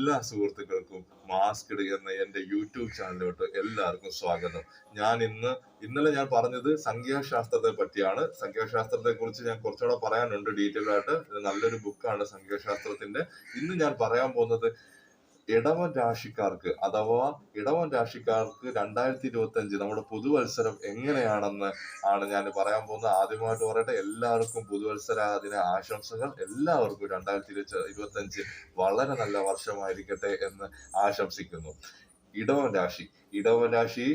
എല്ലാ സുഹൃത്തുക്കൾക്കും മാസ്ക് എന്ന എന്റെ യൂട്യൂബ് ചാനലിലോട്ട് എല്ലാവർക്കും സ്വാഗതം. ഞാൻ ഇന്ന് ഇന്നലെ ഞാൻ പറഞ്ഞത് സംഖ്യാശാസ്ത്രത്തെ പറ്റിയാണ്. സംഖ്യാശാസ്ത്രത്തെ കുറിച്ച് ഞാൻ കുറച്ചുകൂടെ പറയാനുണ്ട് ഡീറ്റെയിൽ ആയിട്ട്. നല്ലൊരു ബുക്കാണ് സംഖ്യാശാസ്ത്രത്തിന്റെ ഇന്ന് ഞാൻ പറയാൻ പോകുന്നത് ഇടവൻ രാശിക്കാർക്ക് അഥവാ ഇടവൻ രാശിക്കാർക്ക് രണ്ടായിരത്തി ഇരുപത്തി അഞ്ച് നമ്മുടെ പുതുവത്സരം എങ്ങനെയാണെന്ന് ആണ് ഞാൻ പറയാൻ പോകുന്നത്. ആദ്യമായിട്ട് പറയട്ടെ എല്ലാവർക്കും പുതുവത്സര ദിന ആശംസകൾ. എല്ലാവർക്കും രണ്ടായിരത്തി ഇരുപത്തി അഞ്ച് വളരെ നല്ല വർഷമായിരിക്കട്ടെ എന്ന് ആശംസിക്കുന്നു. ഇടവൻ രാശി. ഇടവൻ രാശി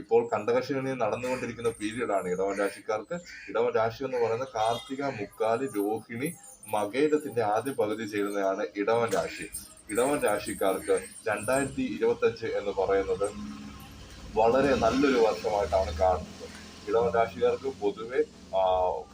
ഇപ്പോൾ കണ്ടകശനി നടന്നുകൊണ്ടിരിക്കുന്ന ആണ് ഇടവൻ രാശിക്കാർക്ക്. ഇടവൻ രാശി എന്ന് പറയുന്നത് കാർത്തിക മുക്കാലി രോഹിണി മകേരത്തിന്റെ ആദ്യ പകുതി ചേരുന്നതാണ് ഇടവൻ രാശി. ഇടവൻ രാശിക്കാർക്ക് രണ്ടായിരത്തി ഇരുപത്തി അഞ്ച് എന്ന് പറയുന്നത് വളരെ നല്ലൊരു വർഷമായിട്ടാണ് കാണുന്നത്. ഇടവൻ രാശിക്കാർക്ക് പൊതുവെ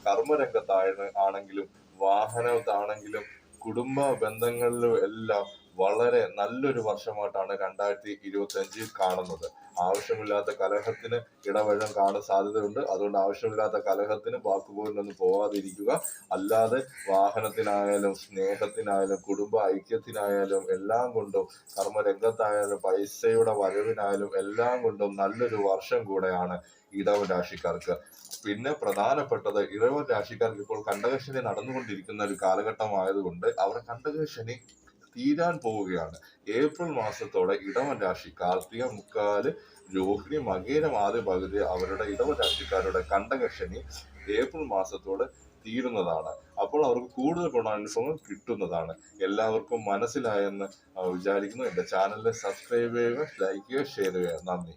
കർമ്മരംഗത്താണ് ആണെങ്കിലും വാഹനത്താണെങ്കിലും കുടുംബ ബന്ധങ്ങളിലും എല്ലാം വളരെ നല്ലൊരു വർഷമായിട്ടാണ് രണ്ടായിരത്തി ഇരുപത്തി അഞ്ചിൽ കാണുന്നത്. ആവശ്യമില്ലാത്ത കലഹത്തിന് ഇടവഴം കാണാൻ സാധ്യതയുണ്ട്. അതുകൊണ്ട് ആവശ്യമില്ലാത്ത കലഹത്തിന് വാക്കുപോലിനൊന്നും പോവാതിരിക്കുക. അല്ലാതെ വാഹനത്തിനായാലും സ്നേഹത്തിനായാലും കുടുംബ ഐക്യത്തിനായാലും എല്ലാം കൊണ്ടും കർമ്മരംഗത്തായാലും പൈസയുടെ വരവിനായാലും എല്ലാം കൊണ്ടും നല്ലൊരു വർഷം കൂടെയാണ് ഇടവൻ രാശിക്കാർക്ക്. പിന്നെ പ്രധാനപ്പെട്ടത് ഇടവൻ രാശിക്കാർക്ക് ഇപ്പോൾ കണ്ടകശനി നടന്നുകൊണ്ടിരിക്കുന്ന ഒരു കാലഘട്ടമായതുകൊണ്ട് അവർ കണ്ടകശനി തീരാൻ പോവുകയാണ്. ഏപ്രിൽ മാസത്തോടെ ഇടവൻ രാശി കാർത്തിക മുക്കാൽ രോഹിണി മകേരം ആദ്യ പകുതി അവരുടെ ഇടവൻ രാശിക്കാരുടെ കണ്ടകശനി ഏപ്രിൽ മാസത്തോടെ തീരുന്നതാണ്. അപ്പോൾ അവർക്ക് കൂടുതൽ ഗുണാനുഭവങ്ങൾ കിട്ടുന്നതാണ്. എല്ലാവർക്കും മനസ്സിലായെന്ന് വിചാരിക്കുന്നു. എന്റെ ചാനലിനെ സബ്സ്ക്രൈബ് ചെയ്യുക ലൈക്ക് ചെയ്യുക ഷെയർ ചെയ്യുക. നന്ദി.